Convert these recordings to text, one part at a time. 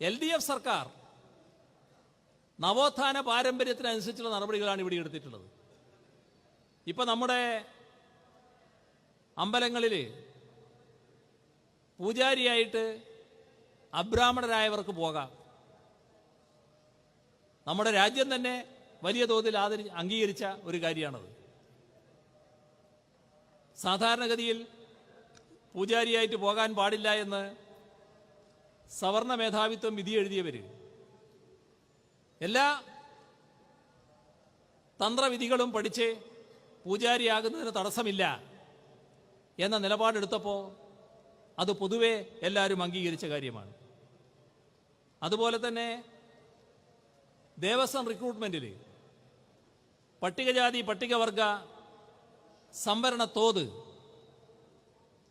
L D F സർക്കാർ നവോത്ഥാന പാരമ്പര്യത്തിനനുസരിച്ചുള്ള നടപടികളാണ് ഇവിടെ എടുത്തിട്ടുള്ളത്. ഇപ്പൊ നമ്മുടെ അമ്പലങ്ങളിൽ പൂജാരിയായിട്ട് അബ്രാഹ്മണരായവർക്ക് പോകാം. നമ്മുടെ രാജ്യം തന്നെ വലിയ തോതിൽ ആദരി അംഗീകരിച്ച ഒരു കാര്യമാണത്. സാധാരണഗതിയിൽ പൂജാരിയായിട്ട് പോകാൻ പാടില്ല എന്ന് സവർണ മേധാവിത്വം വിധി എഴുതിയവർ എല്ലാ തന്ത്രവിധികളും പഠിച്ച് പൂജാരിയാകുന്നതിന് തടസ്സമില്ല എന്ന നിലപാടെടുത്തപ്പോൾ അത് പൊതുവെ എല്ലാവരും അംഗീകരിച്ച കാര്യമാണ്. അതുപോലെ തന്നെ ദേവസ്വം റിക്രൂട്ട്മെന്റിൽ പട്ടികജാതി പട്ടികവർഗ സംവരണ തോത്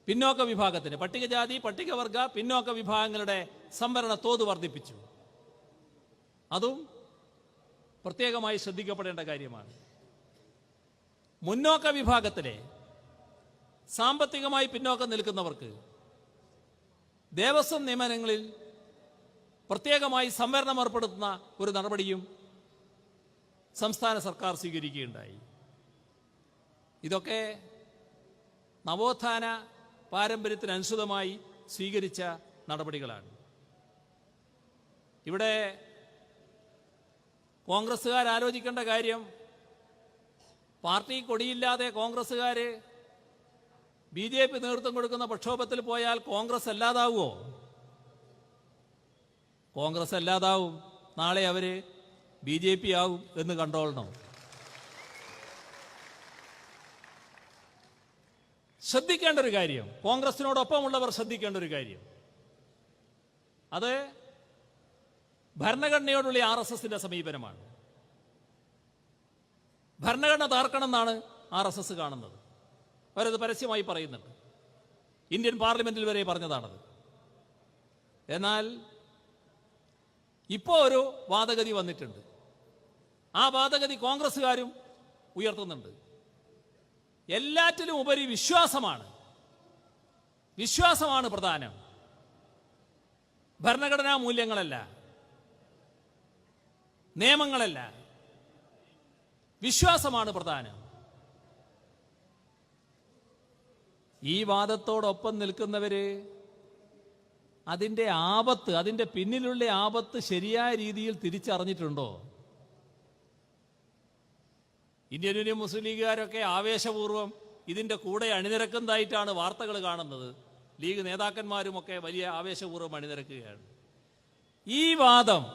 പിന്നോക്ക വിഭാഗത്തിന് പട്ടികജാതി പട്ടികവർഗ പിന്നോക്ക വിഭാഗങ്ങളുടെ സംവരണ തോത് വർദ്ധിപ്പിച്ചു. അതും പ്രത്യേകമായി ശ്രദ്ധിക്കപ്പെടേണ്ട കാര്യമാണ്. മുന്നോക്ക വിഭാഗത്തിലെ സാമ്പത്തികമായി പിന്നോക്കം നിൽക്കുന്നവർക്ക് ദേവസ്വം നിയമനങ്ങളിൽ പ്രത്യേകമായി സംവരണം ഏർപ്പെടുത്തുന്ന ഒരു നടപടിയും സംസ്ഥാന സർക്കാർ സ്വീകരിക്കുകയുണ്ടായി. ഇതൊക്കെ നവോത്ഥാന പാരമ്പര്യത്തിനനുസൃതമായി സ്വീകരിച്ച നടപടികളാണ്. ഇവിടെ കോൺഗ്രസ്സുകാർ ആലോചിക്കേണ്ട കാര്യം പാർട്ടി കൊടിയില്ലാതെ കോൺഗ്രസ്സുകാർ ബി ജെ പി നേതൃത്വം കൊടുക്കുന്ന പ്രക്ഷോഭത്തിൽ പോയാൽ കോൺഗ്രസ് അല്ലാതാവുമോ കോൺഗ്രസ് അല്ലാതാവും. നാളെ അവർ ബി ജെ പി ആവും എന്ന് കണ്ടോളണം. ശ്രദ്ധിക്കേണ്ട ഒരു കാര്യം. കോൺഗ്രസിനോടൊപ്പമുള്ളവർ ശ്രദ്ധിക്കേണ്ട ഒരു കാര്യം. അത് ഭരണഘടനയോടുള്ള ആർ എസ് എസിന്റെ സമീപനമാണ്. ഭരണഘടന താർക്കണം എന്നാണ് ആർ എസ് എസ് കാണുന്നത്. അവരത് പരസ്യമായി പറയുന്നുണ്ട്. ഇന്ത്യൻ പാർലമെന്റിൽ വരെ പറഞ്ഞതാണത്. എന്നാൽ ഇപ്പോൾ ഒരു വാദഗതി വന്നിട്ടുണ്ട്. ആ വാദഗതി കോൺഗ്രസ്സുകാരും ഉയർത്തുന്നുണ്ട്. എല്ലാറ്റിലും ഉപരി വിശ്വാസമാണ്. വിശ്വാസമാണ് പ്രധാനം. ഭരണഘടനാ മൂല്യങ്ങളല്ല. നിയമങ്ങളല്ല. വിശ്വാസമാണ് പ്രധാനം. ഈ വാദത്തോടൊപ്പം നിൽക്കുന്നവര് അതിന്റെ ആപത്ത് അതിന്റെ പിന്നിലുള്ള ആപത്ത് ശരിയായ രീതിയിൽ തിരിച്ചറിഞ്ഞിട്ടുണ്ടോ? ഇന്ത്യൻ യൂണിയൻ മുസ്ലിം ലീഗുകാരൊക്കെ ആവേശപൂർവം ഇതിന്റെ കൂടെ അണിനിരക്കുന്നതായിട്ടാണ് വാർത്തകൾ കാണുന്നത്. ലീഗ് നേതാക്കന്മാരുമൊക്കെ വലിയ ആവേശപൂർവം അണിനിരക്കുകയാണ്. ഈ വാദം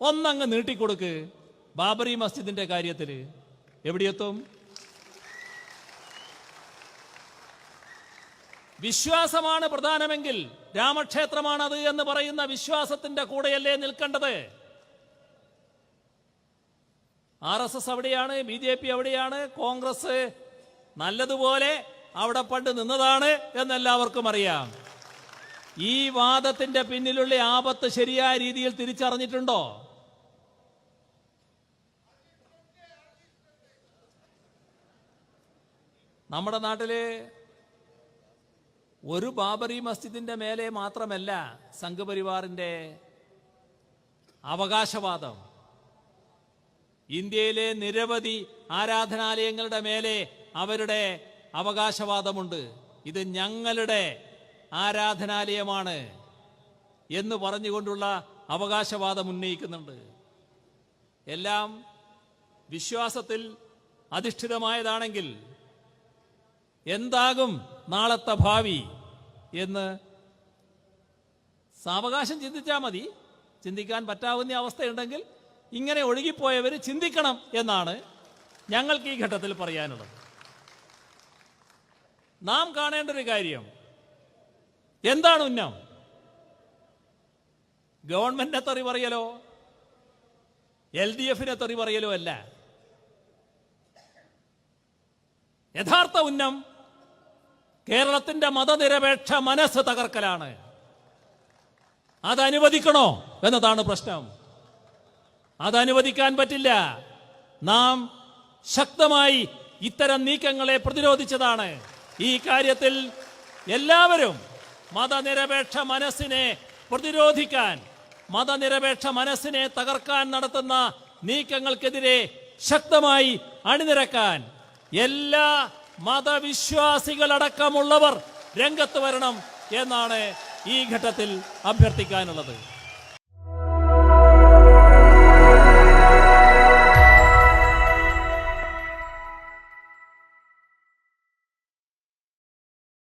ഒന്നങ്ങ് നീട്ടിക്കൊടുക്ക് ബാബറി മസ്ജിദിന്റെ കാര്യത്തിൽ എവിടെയെത്തും? വിശ്വാസമാണ് പ്രധാനമെങ്കിൽ രാമക്ഷേത്രമാണത് എന്ന് പറയുന്ന വിശ്വാസത്തിന്റെ കൂടെയല്ലേ നിൽക്കേണ്ടത്? ആർ എസ് എസ് അവിടെയാണ് ബി ജെ പി അവിടെയാണ് കോൺഗ്രസ് നല്ലതുപോലെ അവിടെ പണ്ട് നിന്നതാണ് എന്നെല്ലാവർക്കും അറിയാം. ഈ വാദത്തിന്റെ പിന്നിലുള്ള ആപത്ത് ശരിയായ രീതിയിൽ തിരിച്ചറിഞ്ഞിട്ടുണ്ടോ? നമ്മുടെ നാട്ടിൽ ഒരു ബാബറി മസ്ജിദിന്റെ മേലെ മാത്രമല്ല സംഘപരിവാറിന്റെ അവകാശവാദം. ഇന്ത്യയിലെ നിരവധി ആരാധനാലയങ്ങളുടെ മേലെ അവരുടെ അവകാശവാദമുണ്ട്. ഇത് ഞങ്ങളുടെ ആരാധനാലയമാണ് എന്ന് പറഞ്ഞുകൊണ്ടുള്ള അവകാശവാദം ഉന്നയിക്കുന്നുണ്ട്. എല്ലാം വിശ്വാസത്തിൽ അധിഷ്ഠിതമായതാണെങ്കിൽ എന്താകും നാളത്തെ ഭാവി എന്ന് സാവകാശം ചിന്തിച്ചാൽ മതി. ചിന്തിക്കാൻ പറ്റാവുന്ന അവസ്ഥയുണ്ടെങ്കിൽ ഇങ്ങനെ ഒഴുകിപ്പോയവർ ചിന്തിക്കണം എന്നാണ് ഞങ്ങൾക്ക് ഈ ഘട്ടത്തിൽ പറയാനുള്ളത്. നാം കാണേണ്ട ഒരു കാര്യം എന്താണ് ഉന്നം? ഗവൺമെന്റിനെ തെറി പറയലോ? എൽ ഡി എഫിനെ തെറി പറയലോ അല്ല. യഥാർത്ഥ ഉന്നം കേരളത്തിന്റെ മതനിരപേക്ഷ മനസ്സ് തകർക്കലാണ്. അത് അനുവദിക്കണോ എന്നതാണ് പ്രശ്നം. അത് അനുവദിക്കാൻ പറ്റില്ല. നാം ശക്തമായി ഇത്തരം നീക്കങ്ങളെ പ്രതിരോധിച്ചതാണ്. ഈ കാര്യത്തിൽ എല്ലാവരും മതനിരപേക്ഷ മനസ്സിനെ പ്രതിരോധിക്കാൻ മതനിരപേക്ഷ മനസ്സിനെ തകർക്കാൻ നടത്തുന്ന നീക്കങ്ങൾക്കെതിരെ ശക്തമായി അണിനിരക്കാൻ എല്ലാ മതവിശ്വാസികളടക്കമുള്ളവർ രംഗത്ത് വരണം എന്നാണ് ഈ ഘട്ടത്തിൽ അഭ്യർത്ഥിക്കാനുള്ളത്.